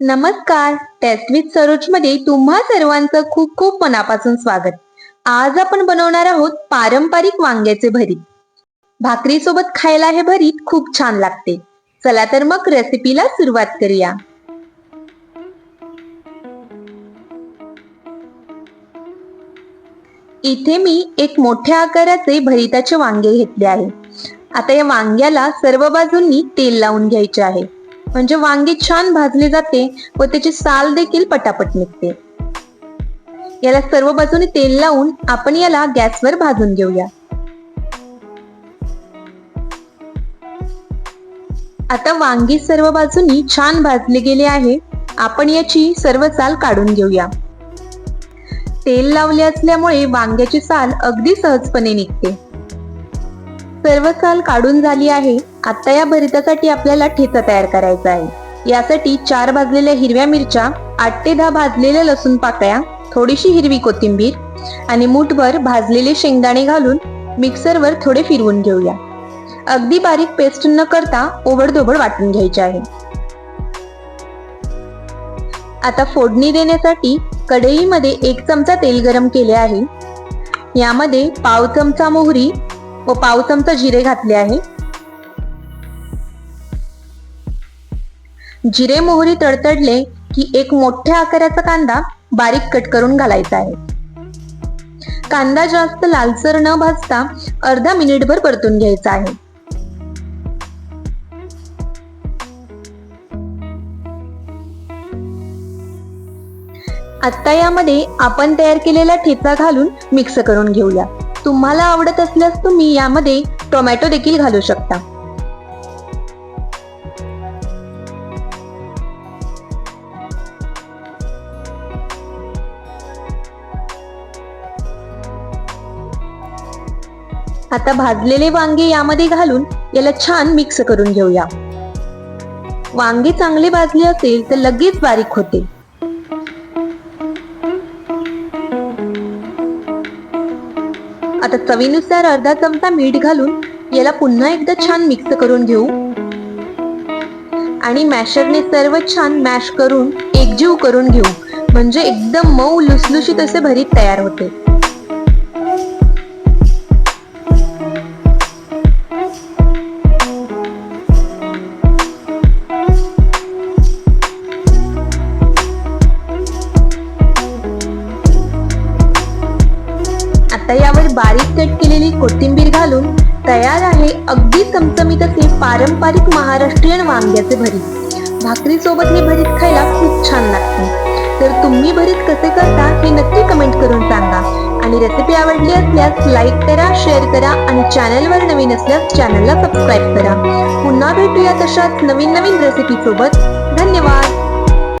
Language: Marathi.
नमस्कार. टेस्ट विथ सरोजमध्ये तुम्हा सर्वांचं खूप खूप मनापासून स्वागत. आज आपण बनवणार आहोत पारंपरिक वांग्याचे भरीत. भाकरी सोबत खायला हे भरीत खूप छान लागते. चला तर मग रेसिपीला सुरुवात करूया. इथे मी एक मोठ्या आकाराचे भरिताचे वांगे घेतले आहे. आता या वांग्याला सर्व बाजूंनी तेल लावून घ्यायचे आहे. म्हणजे वांगी छान भाजले जाते व त्याची साल देखील पटापट निघते. याला सर्व बाजूने तेल लावून आपण याला गॅसवर भाजून घेऊया. आता वांगी सर्व बाजूनी छान भाजले गेले आहे. आपण याची सर्व साल काढून घेऊया. तेल लावले असल्यामुळे वांग्याची साल अगदी सहजपणे निघते. सर्व साल काढून झाली आहे. आता या भरितासाठी आपल्याला ठेचा तयार करायचा आहे. यासाठी चार भाजलेल्या हिरव्या मिरच्या आठ ते दहा भाजलेल्या लसूण पाकळ्या थोडीशी हिरवी कोथिंबीर आणि मूठभर भाजलेले शेंगदाणे घालून मिक्सरवर थोडे फिरवून घेऊया. अगदी बारीक पेस्ट न करता ओबडधोबड वाटून घ्यायचे आहे. आता फोडणी देण्यासाठी कढईमध्ये एक चमचा तेल गरम केले आहे. यामध्ये पाव चमचा मोहरी व पाव चमचा जिरे घातले आहे. जिरे मोहरी तडतडले की एक मोठ्या आकाराचा कांदा बारीक कट करून घालायचा आहे. कांदा जास्त लालसर न भाजता अर्धा मिनिटभर परतून घ्यायचा आहे. आता यामध्ये आपण तयार केलेला ठेचा घालून मिक्स करून घेऊया. तुम्हाला आवडत असल्यास तुम्ही यामध्ये टोमॅटो देखील घालू शकता. आता भाजलेले वांगे यामध्ये घालून याला छान मिक्स करून घेऊया. वांगे चांगले भाजले असेल तर लगेच बारीक होते. आता चवीनुसार अर्धा चमचा मीठ घालून याला पुन्हा एकदा छान मिक्स करून घेऊ. आणि मॅशरने सर्व छान मॅश करून एकजीव करून घेऊ. म्हणजे एकदम मऊ लुसलुशीत असे भरीत तयार होते. आता यावर बारीक कट केलेली कोथिंबीर घालून तयार आहे अगदी चमचमीत असे पारंपरिक महाराष्ट्रीयन वांग्याचे भरीत. भाकरीसोबत हे भरीत खायला खूप छान लागते. तर तुम्ही भरीत कसे करता हे नक्की कमेंट करून सांगा. आणि रेसिपी आवडली असल्यास लाईक करा शेअर करा आणि चॅनलवर नवीन असल्यास चॅनलला सबस्क्राईब करा. पुन्हा भेटूया तशाच नवीन नवीन रेसिपीसोबत धन्यवाद!